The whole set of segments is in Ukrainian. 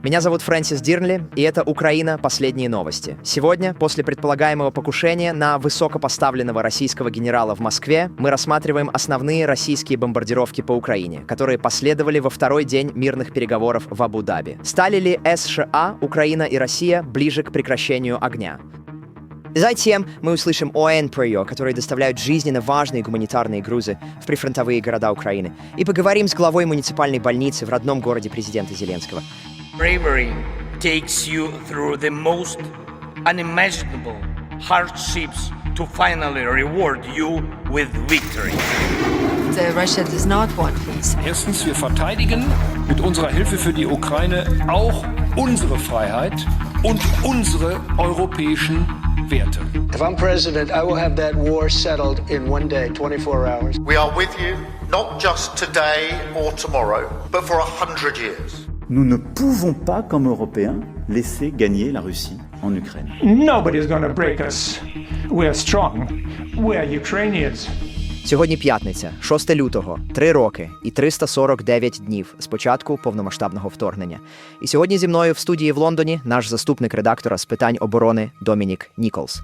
Меня зовут Фрэнсис Дирнли, и это «Украина. Последние новости». Сегодня, после предполагаемого покушения на высокопоставленного российского генерала в Москве, мы рассматриваем основные российские бомбардировки по Украине, которые последовали во второй день мирных переговоров в Абу-Даби. Стали ли США, Украина и Россия ближе к прекращению огня? Затем мы услышим о НПРО, которые доставляют жизненно важные гуманитарные грузы в прифронтовые города Украины, и поговорим с главой муниципальной больницы в родном городе президента Зеленского. Bravery takes you through the most unimaginable hardships to finally reward you with victory. Uh, Russia does not want peace. Erstens, wir verteidigen mit unserer Hilfe für die Ukraine auch unsere Freiheit und unsere europäischen Werte. If I'm president, I will have that war settled in one day, 24 hours. We are with you, not just today or tomorrow, but for a hundred years. Nous ne pouvons pas, comme Européens, laisser gagner la Russie en Ukraine. Nobody's going to break us. We are strong. We are Ukrainians. Сьогодні п'ятниця, 6 лютого, 3 роки і 349 днів з початку повномасштабного вторгнення. І сьогодні зі мною в студії в Лондоні наш заступник редактора з питань оборони Домінік Ніколс.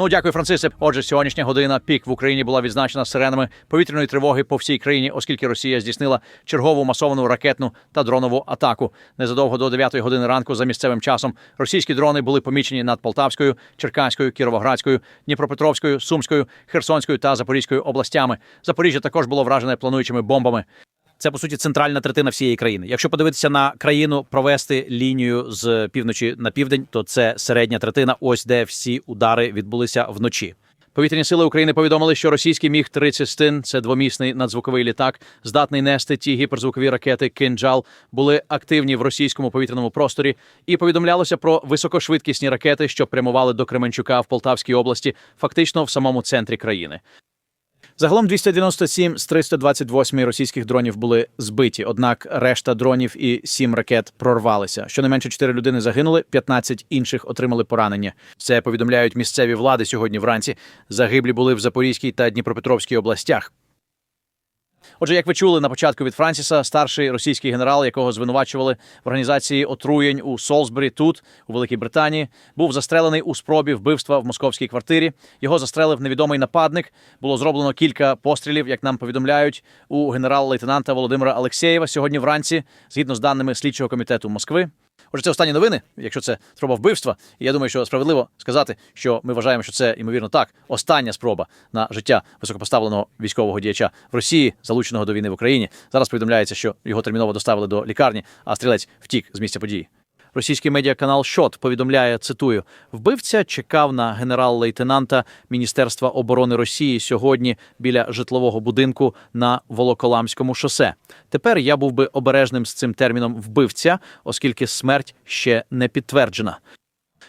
Ну, дякую, Францисе. Отже, сьогоднішня година пік в Україні була відзначена сиренами повітряної тривоги по всій країні, оскільки Росія здійснила чергову масовану ракетну та дронову атаку. Незадовго до 9 години ранку за місцевим часом російські дрони були помічені над Полтавською, Черкаською, Кіровоградською, Дніпропетровською, Сумською, Херсонською та Запорізькою областями. Запоріжжя також було вражене плануючими бомбами. Це по суті центральна третина всієї країни. Якщо подивитися на країну, провести лінію з півночі на південь, то це середня третина. Ось де всі удари відбулися вночі. Повітряні сили України повідомили, що російський міг 30 це двомісний надзвуковий літак, здатний нести ті гіперзвукові ракети «Кинджал», були активні в російському повітряному просторі, і повідомлялося про високошвидкісні ракети, що прямували до Кременчука в Полтавській області, фактично в самому центрі країни. Загалом 297 з 328 російських дронів були збиті, однак решта дронів і сім ракет прорвалися. Щонайменше 4 людини загинули, 15 інших отримали поранення. Це повідомляють місцеві влади сьогодні вранці. Загиблі були в Запорізькій та Дніпропетровській областях. Отже, як ви чули на початку від Франсіса, старший російський генерал, якого звинувачували в організації отруєнь у Солсбері, тут у Великій Британії, був застрелений у спробі вбивства в московській квартирі. Його застрелив невідомий нападник. Було зроблено кілька пострілів, як нам повідомляють у генерал-лейтенанта Володимира Алексєєва сьогодні вранці, згідно з даними слідчого комітету Москви. Отже, це останні новини, якщо це спроба вбивства. І я думаю, що справедливо сказати, що ми вважаємо, що це ймовірно так. Остання спроба на життя високопоставленого військового діяча в Росії, залученого до війни в Україні. Зараз повідомляється, що його терміново доставили до лікарні, а стрілець втік з місця події. Російський медіаканал Шот повідомляє, цитую: вбивця чекав на генерал-лейтенанта Міністерства оборони Росії сьогодні біля житлового будинку на Волоколамському шосе. Тепер я був би обережним з цим терміном вбивця, оскільки смерть ще не підтверджена.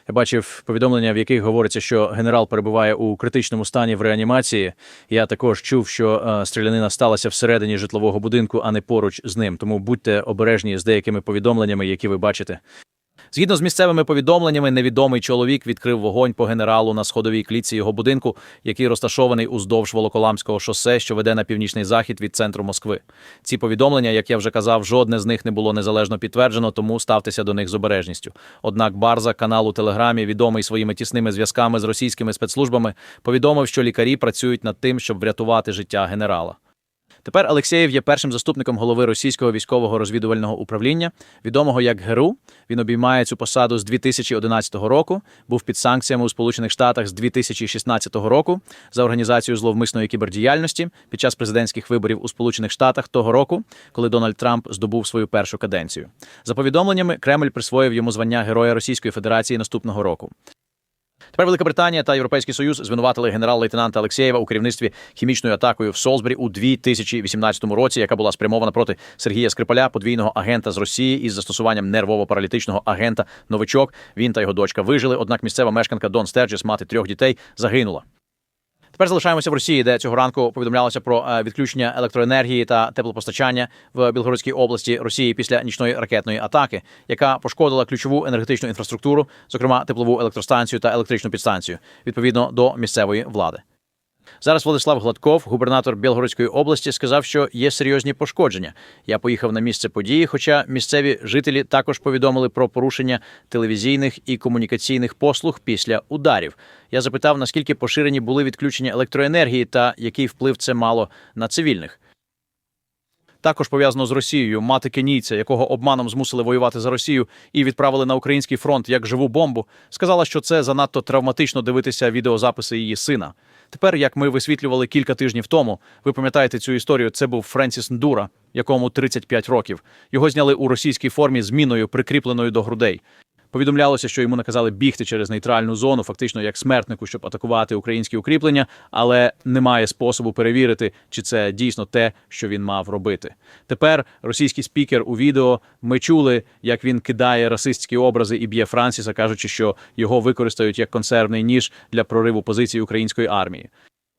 Я бачив повідомлення, в яких говориться, що генерал перебуває у критичному стані в реанімації. Я також чув, що е, стрілянина сталася всередині житлового будинку, а не поруч з ним. Тому будьте обережні з деякими повідомленнями, які ви бачите. Згідно з місцевими повідомленнями, невідомий чоловік відкрив вогонь по генералу на сходовій клітці його будинку, який розташований уздовж Волоколамського шосе, що веде на північний захід від центру Москви. Ці повідомлення, як я вже казав, жодне з них не було незалежно підтверджено, тому ставтеся до них з обережністю. Однак Барза, канал у Телеграмі, відомий своїми тісними зв'язками з російськими спецслужбами, повідомив, що лікарі працюють над тим, щоб врятувати життя генерала. Тепер Алексєєв є першим заступником голови російського військового розвідувального управління, відомого як ГРУ. Він обіймає цю посаду з 2011 року, був під санкціями у Сполучених Штатах з 2016 року за організацію зловмисної кібердіяльності під час президентських виборів у Сполучених Штатах того року, коли Дональд Трамп здобув свою першу каденцію. За повідомленнями, Кремль присвоїв йому звання Героя Російської Федерації наступного року. Тепер Велика Британія та Європейський Союз звинуватили генерал-лейтенанта Алексєєва у керівництві хімічною атакою в Солсбері у 2018 році, яка була спрямована проти Сергія Скрипаля, подвійного агента з Росії із застосуванням нервово-паралітичного агента Новичок. Він та його дочка вижили. Однак місцева мешканка Дон Стерджіс, мати трьох дітей, загинула. Тепер залишаємося в Росії, де цього ранку повідомлялося про е, відключення електроенергії та теплопостачання в Білгородській області Росії після нічної ракетної атаки, яка пошкодила ключову енергетичну інфраструктуру, зокрема теплову електростанцію та електричну підстанцію, відповідно до місцевої влади. Зараз Владислав Гладков, губернатор Білгородської області, сказав, що є серйозні пошкодження. Я поїхав на місце події, хоча місцеві жителі також повідомили про порушення телевізійних і комунікаційних послуг після ударів. Я запитав, наскільки поширені були відключення електроенергії та який вплив це мало на цивільних. Також пов'язано з Росією мати кенійця, якого обманом змусили воювати за Росію і відправили на український фронт як живу бомбу, сказала, що це занадто травматично дивитися відеозаписи її сина. Тепер, як ми висвітлювали кілька тижнів тому, ви пам'ятаєте цю історію? Це був Френсіс Ндура, якому 35 років. Його зняли у російській формі з міною, прикріпленою до грудей. Повідомлялося, що йому наказали бігти через нейтральну зону, фактично як смертнику, щоб атакувати українські укріплення, але немає способу перевірити, чи це дійсно те, що він мав робити. Тепер російський спікер у відео ми чули, як він кидає расистські образи і б'є Франсіса, кажучи, що його використають як консервний ніж для прориву позиції української армії.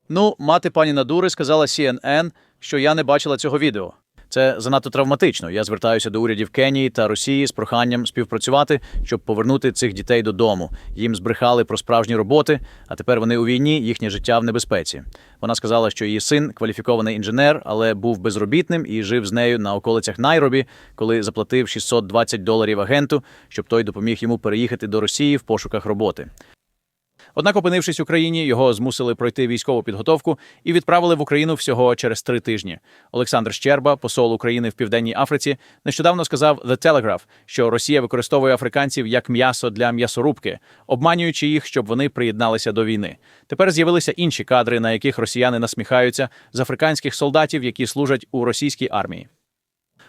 Ну, мати пані Надури сказала CNN, що я не бачила цього відео. Це занадто травматично. Я звертаюся до урядів Кенії та Росії з проханням співпрацювати, щоб повернути цих дітей додому. Їм збрехали про справжні роботи, а тепер вони у війні, їхнє життя в небезпеці. Вона сказала, що її син кваліфікований інженер, але був безробітним і жив з нею на околицях Найробі, коли заплатив 620 доларів агенту, щоб той допоміг йому переїхати до Росії в пошуках роботи. Однак, опинившись в Україні, його змусили пройти військову підготовку і відправили в Україну всього через три тижні. Олександр Щерба, посол України в Південній Африці, нещодавно сказав The Telegraph, що Росія використовує африканців як м'ясо для м'ясорубки, обманюючи їх, щоб вони приєдналися до війни. Тепер з'явилися інші кадри, на яких росіяни насміхаються з африканських солдатів, які служать у російській армії.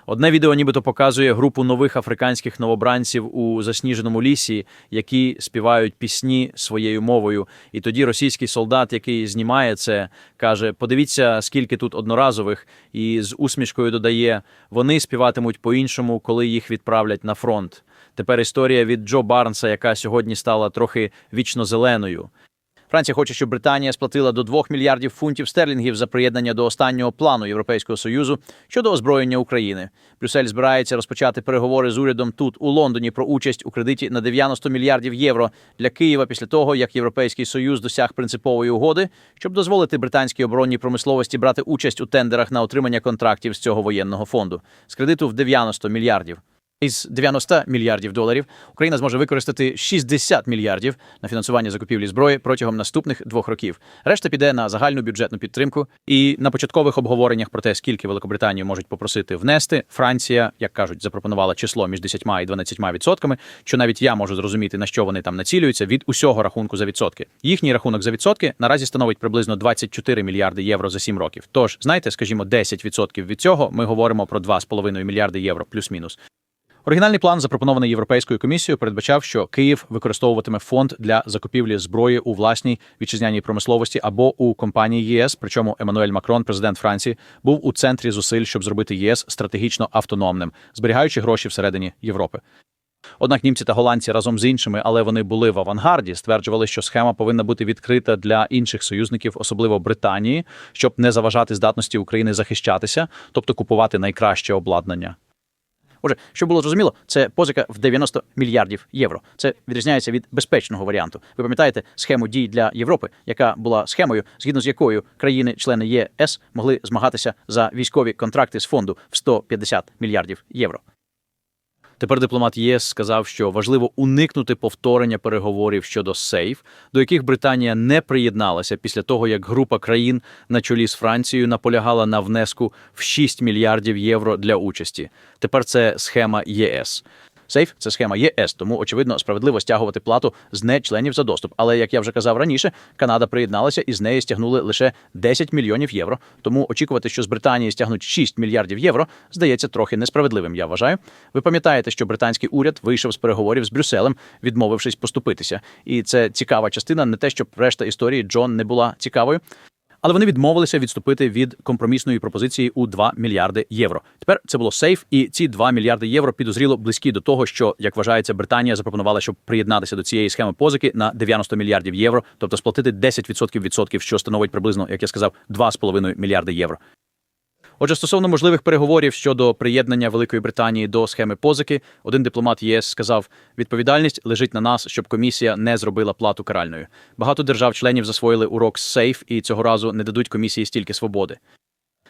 Одне відео нібито показує групу нових африканських новобранців у засніженому лісі, які співають пісні своєю мовою. І тоді російський солдат, який знімає це, каже: Подивіться, скільки тут одноразових, і з усмішкою додає: вони співатимуть по-іншому, коли їх відправлять на фронт. Тепер історія від Джо Барнса, яка сьогодні стала трохи вічно зеленою. Франція хоче, щоб Британія сплатила до 2 мільярдів фунтів стерлінгів за приєднання до останнього плану Європейського союзу щодо озброєння України. Брюссель збирається розпочати переговори з урядом тут у Лондоні про участь у кредиті на 90 мільярдів євро для Києва після того, як Європейський союз досяг принципової угоди, щоб дозволити британській оборонній промисловості брати участь у тендерах на отримання контрактів з цього воєнного фонду з кредиту в 90 мільярдів. Із 90 мільярдів доларів Україна зможе використати 60 мільярдів на фінансування закупівлі зброї протягом наступних двох років. Решта піде на загальну бюджетну підтримку. І на початкових обговореннях про те, скільки Великобританію можуть попросити внести, Франція, як кажуть, запропонувала число між 10 і 12 відсотками. Що навіть я можу зрозуміти, на що вони там націлюються від усього рахунку за відсотки. Їхній рахунок за відсотки наразі становить приблизно 24 мільярди євро за 7 років. Тож, знаєте, скажімо, 10% від цього ми говоримо про 2,5 мільярди євро плюс-мінус. Оригінальний план, запропонований Європейською комісією, передбачав, що Київ використовуватиме фонд для закупівлі зброї у власній вітчизняній промисловості або у компанії ЄС. Причому Еммануель Макрон, президент Франції, був у центрі зусиль, щоб зробити ЄС стратегічно автономним, зберігаючи гроші всередині Європи. Однак німці та голландці разом з іншими, але вони були в авангарді, стверджували, що схема повинна бути відкрита для інших союзників, особливо Британії, щоб не заважати здатності України захищатися, тобто купувати найкраще обладнання. Отже, щоб було зрозуміло, це позика в 90 мільярдів євро. Це відрізняється від безпечного варіанту. Ви пам'ятаєте схему дій для Європи, яка була схемою, згідно з якою країни-члени ЄС могли змагатися за військові контракти з фонду в 150 мільярдів євро. Тепер дипломат ЄС сказав, що важливо уникнути повторення переговорів щодо сейф, до яких Британія не приєдналася після того, як група країн на чолі з Францією наполягала на внеску в 6 мільярдів євро для участі. Тепер це схема ЄС. Сейф це схема ЄС, тому очевидно справедливо стягувати плату з нечленів за доступ. Але як я вже казав раніше, Канада приєдналася і з неї стягнули лише 10 мільйонів євро. Тому очікувати, що з Британії стягнуть 6 мільярдів євро, здається трохи несправедливим. Я вважаю. Ви пам'ятаєте, що британський уряд вийшов з переговорів з Брюсселем, відмовившись поступитися. І це цікава частина, не те, щоб решта історії Джон не була цікавою. Але вони відмовилися відступити від компромісної пропозиції у 2 мільярди євро. Тепер це було сейф, і ці 2 мільярди євро підозріло близькі до того, що як вважається, Британія запропонувала, щоб приєднатися до цієї схеми позики на 90 мільярдів євро, тобто сплатити 10% відсотків, що становить приблизно, як я сказав, 2,5 мільярди євро. Отже, стосовно можливих переговорів щодо приєднання Великої Британії до схеми позики, один дипломат ЄС сказав: відповідальність лежить на нас, щоб комісія не зробила плату каральною. Багато держав-членів засвоїли урок з сейф і цього разу не дадуть комісії стільки свободи.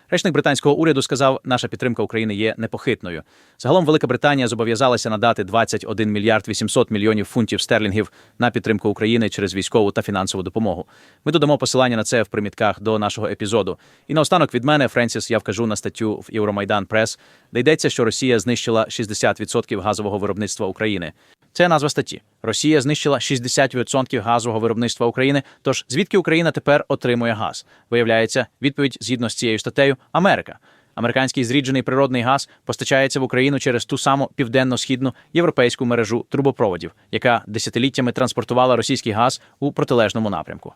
Речник британського уряду сказав, наша підтримка України є непохитною. Загалом Велика Британія зобов'язалася надати 21 мільярд 800 мільйонів фунтів стерлінгів на підтримку України через військову та фінансову допомогу. Ми додамо посилання на це в примітках до нашого епізоду. І наостанок від мене, Френсіс, я вкажу на статтю в Євромайдан Прес, де йдеться, що Росія знищила 60% газового виробництва України. Це назва статті. Росія знищила 60% газового виробництва України. Тож звідки Україна тепер отримує газ? Виявляється, відповідь згідно з цією статтею Америка. Американський зріджений природний газ постачається в Україну через ту саму південно-східну європейську мережу трубопроводів, яка десятиліттями транспортувала російський газ у протилежному напрямку.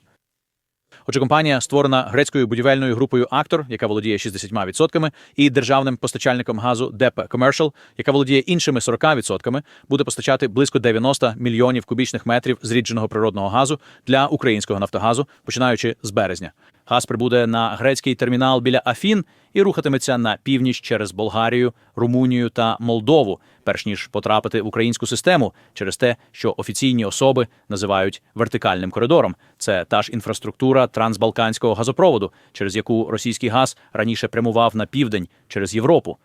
Отже, компанія створена грецькою будівельною групою Актор, яка володіє 60%, і державним постачальником газу ДЕП Commercial, яка володіє іншими 40%, буде постачати близько 90 мільйонів кубічних метрів зрідженого природного газу для українського нафтогазу, починаючи з березня. Газ прибуде на грецький термінал біля Афін і рухатиметься на північ через Болгарію, Румунію та Молдову, перш ніж потрапити в українську систему через те, що офіційні особи називають вертикальним коридором. Це та ж інфраструктура трансбалканського газопроводу, через яку російський газ раніше прямував на південь через Європу.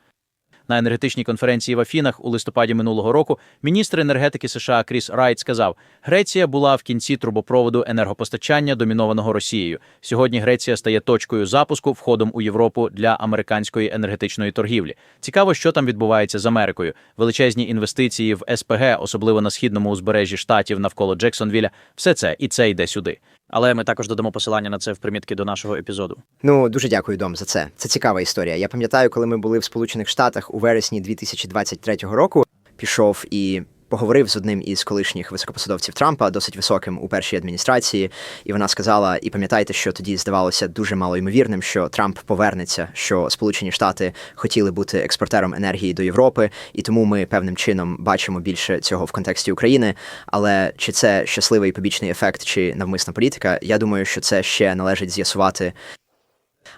На енергетичній конференції в Афінах у листопаді минулого року міністр енергетики США Кріс Райт сказав: Греція була в кінці трубопроводу енергопостачання, домінованого Росією. Сьогодні Греція стає точкою запуску входом у Європу для американської енергетичної торгівлі. Цікаво, що там відбувається з Америкою. Величезні інвестиції в СПГ, особливо на східному узбережжі штатів навколо Джексонвіля. Все це і це йде сюди. Але ми також додамо посилання на це в примітки до нашого епізоду. Ну дуже дякую, Дом, за це. Це цікава історія. Я пам'ятаю, коли ми були в Сполучених Штатах у вересні 2023 року. Пішов і поговорив з одним із колишніх високопосадовців Трампа, досить високим у першій адміністрації, і вона сказала: і пам'ятайте, що тоді здавалося дуже малоймовірним, що Трамп повернеться, що Сполучені Штати хотіли бути експортером енергії до Європи, і тому ми певним чином бачимо більше цього в контексті України. Але чи це щасливий побічний ефект, чи навмисна політика? Я думаю, що це ще належить з'ясувати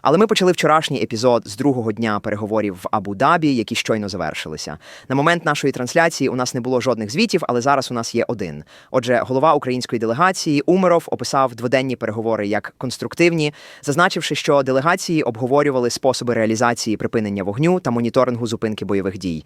але ми почали вчорашній епізод з другого дня переговорів в Абу-Дабі, які щойно завершилися. На момент нашої трансляції у нас не було жодних звітів, але зараз у нас є один. Отже, голова української делегації Умеров описав дводенні переговори як конструктивні, зазначивши, що делегації обговорювали способи реалізації припинення вогню та моніторингу зупинки бойових дій.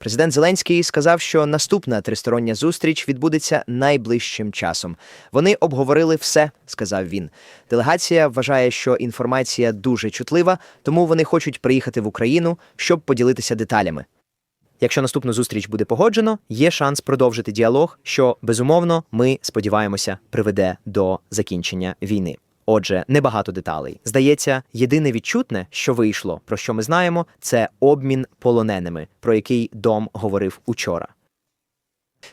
Президент Зеленський сказав, що наступна тристороння зустріч відбудеться найближчим часом. Вони обговорили все, сказав він. Делегація вважає, що інформація дуже чутлива, тому вони хочуть приїхати в Україну, щоб поділитися деталями. Якщо наступну зустріч буде погоджено, є шанс продовжити діалог, що безумовно ми сподіваємося приведе до закінчення війни. Отже, небагато деталей. Здається, єдине відчутне, що вийшло, про що ми знаємо, це обмін полоненими, про який Дом говорив учора.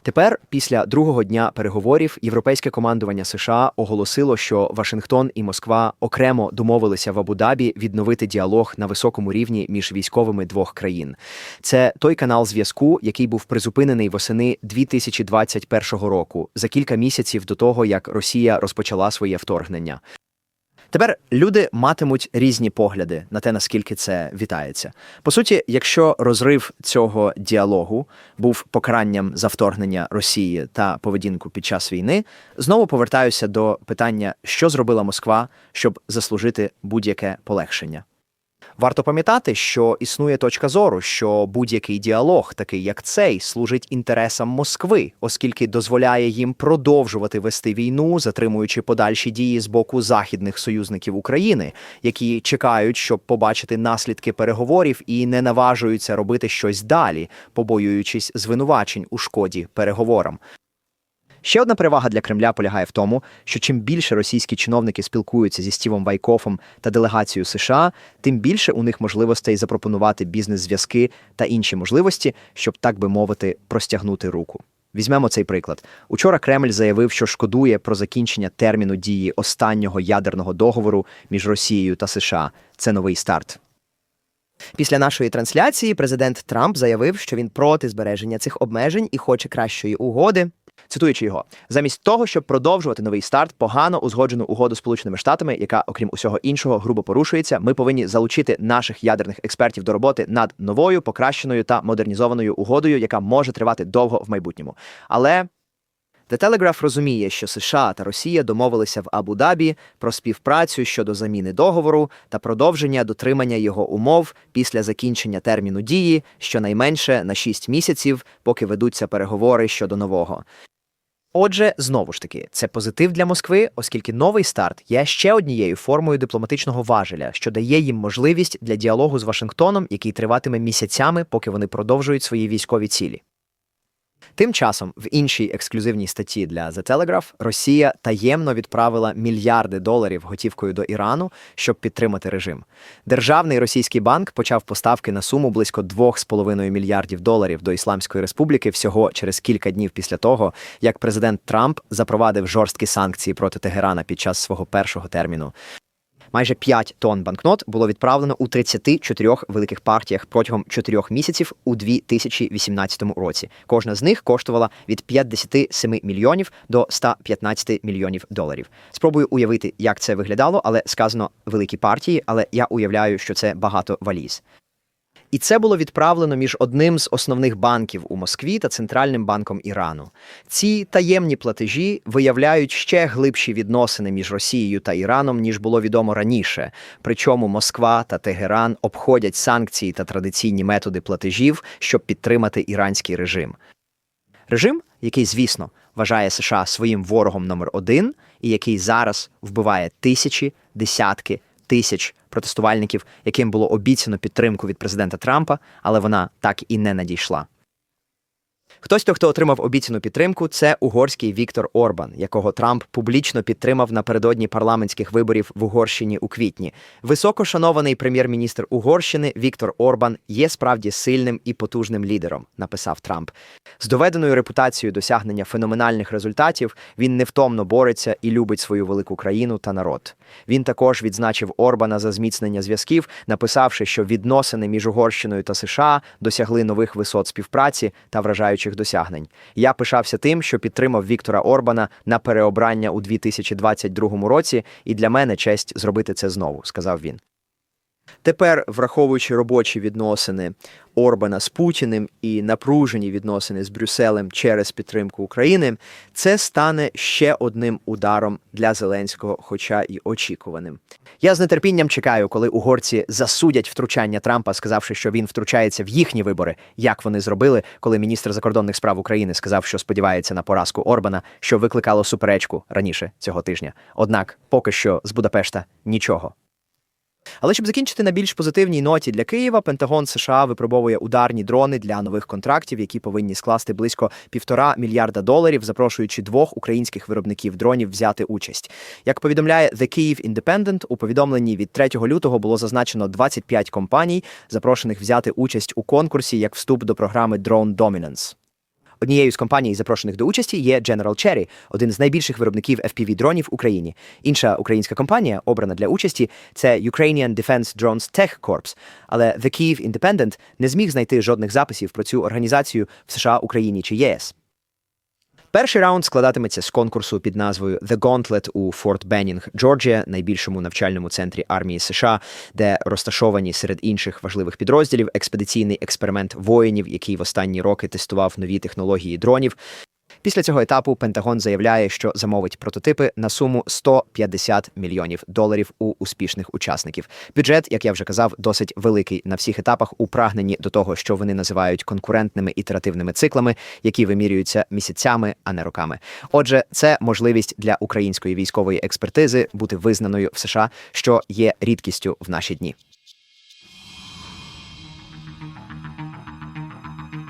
Тепер, після другого дня переговорів, європейське командування США оголосило, що Вашингтон і Москва окремо домовилися в Абу-Дабі відновити діалог на високому рівні між військовими двох країн. Це той канал зв'язку, який був призупинений восени 2021 року, за кілька місяців до того, як Росія розпочала своє вторгнення. Тепер люди матимуть різні погляди на те, наскільки це вітається. По суті, якщо розрив цього діалогу був покаранням за вторгнення Росії та поведінку під час війни, знову повертаюся до питання, що зробила Москва, щоб заслужити будь-яке полегшення. Варто пам'ятати, що існує точка зору, що будь-який діалог, такий як цей, служить інтересам Москви, оскільки дозволяє їм продовжувати вести війну, затримуючи подальші дії з боку західних союзників України, які чекають, щоб побачити наслідки переговорів і не наважуються робити щось далі, побоюючись звинувачень у шкоді переговорам. Ще одна перевага для Кремля полягає в тому, що чим більше російські чиновники спілкуються зі Стівом Вайкофом та делегацією США, тим більше у них можливостей запропонувати бізнес-зв'язки та інші можливості, щоб, так би мовити, простягнути руку. Візьмемо цей приклад. Учора Кремль заявив, що шкодує про закінчення терміну дії останнього ядерного договору між Росією та США. Це новий старт. Після нашої трансляції президент Трамп заявив, що він проти збереження цих обмежень і хоче кращої угоди. Цитуючи його, замість того, щоб продовжувати новий старт, погано узгоджену угоду Сполученими Штатами, яка, окрім усього іншого, грубо порушується, ми повинні залучити наших ядерних експертів до роботи над новою, покращеною та модернізованою угодою, яка може тривати довго в майбутньому. Але The Telegraph розуміє, що США та Росія домовилися в Абу-Дабі про співпрацю щодо заміни договору та продовження дотримання його умов після закінчення терміну дії щонайменше на 6 місяців, поки ведуться переговори щодо нового. Отже, знову ж таки, це позитив для Москви, оскільки новий старт є ще однією формою дипломатичного важеля, що дає їм можливість для діалогу з Вашингтоном, який триватиме місяцями, поки вони продовжують свої військові цілі. Тим часом, в іншій ексклюзивній статті для The Telegraph Росія таємно відправила мільярди доларів готівкою до Ірану, щоб підтримати режим. Державний російський банк почав поставки на суму близько 2,5 мільярдів доларів до Ісламської республіки всього через кілька днів після того, як президент Трамп запровадив жорсткі санкції проти Тегерана під час свого першого терміну. Майже 5 тонн банкнот було відправлено у 34 великих партіях протягом 4 місяців у 2018 році. Кожна з них коштувала від 57 мільйонів до 115 мільйонів доларів. Спробую уявити, як це виглядало, але сказано великі партії, але я уявляю, що це багато валіз. І це було відправлено між одним з основних банків у Москві та центральним банком Ірану. Ці таємні платежі виявляють ще глибші відносини між Росією та Іраном, ніж було відомо раніше. Причому Москва та Тегеран обходять санкції та традиційні методи платежів, щоб підтримати іранський режим. Режим, який, звісно, вважає США своїм ворогом номер один, і який зараз вбиває тисячі, десятки тисяч протестувальників, яким було обіцяно підтримку від президента Трампа, але вона так і не надійшла. Хтось, то, хто отримав обіцяну підтримку, це угорський Віктор Орбан, якого Трамп публічно підтримав напередодні парламентських виборів в Угорщині у квітні. Високошанований прем'єр-міністр Угорщини Віктор Орбан є справді сильним і потужним лідером, написав Трамп. З доведеною репутацією досягнення феноменальних результатів він невтомно бореться і любить свою велику країну та народ. Він також відзначив Орбана за зміцнення зв'язків, написавши, що відносини між Угорщиною та США досягли нових висот співпраці та вражаючих досягнень. Я пишався тим, що підтримав Віктора Орбана на переобрання у 2022 році, і для мене честь зробити це знову, сказав він. Тепер, враховуючи робочі відносини Орбана з Путіним і напружені відносини з Брюсселем через підтримку України, це стане ще одним ударом для Зеленського, хоча й очікуваним. Я з нетерпінням чекаю, коли угорці засудять втручання Трампа, сказавши, що він втручається в їхні вибори, як вони зробили, коли міністр закордонних справ України сказав, що сподівається на поразку Орбана, що викликало суперечку раніше цього тижня. Однак, поки що з Будапешта нічого. Але щоб закінчити на більш позитивній ноті для Києва, Пентагон США випробовує ударні дрони для нових контрактів, які повинні скласти близько півтора мільярда доларів, запрошуючи двох українських виробників дронів взяти участь. Як повідомляє The Kyiv Independent, у повідомленні від 3 лютого було зазначено 25 компаній, запрошених взяти участь у конкурсі як вступ до програми Drone Dominance. Однією з компаній, запрошених до участі, є General Cherry, один з найбільших виробників FPV-дронів в Україні. Інша українська компанія, обрана для участі, це Ukrainian Defense Drones Tech Corps. Але The Kyiv Independent не зміг знайти жодних записів про цю організацію в США, Україні чи ЄС. Перший раунд складатиметься з конкурсу під назвою The Gauntlet у Форт Беннінг, Джорджія, найбільшому навчальному центрі армії США, де розташовані серед інших важливих підрозділів експедиційний експеримент воїнів, який в останні роки тестував нові технології дронів. Після цього етапу Пентагон заявляє, що замовить прототипи на суму 150 мільйонів доларів у успішних учасників. Бюджет, як я вже казав, досить великий на всіх етапах у прагненні до того, що вони називають конкурентними ітеративними циклами, які вимірюються місяцями, а не роками. Отже, це можливість для української військової експертизи бути визнаною в США, що є рідкістю в наші дні.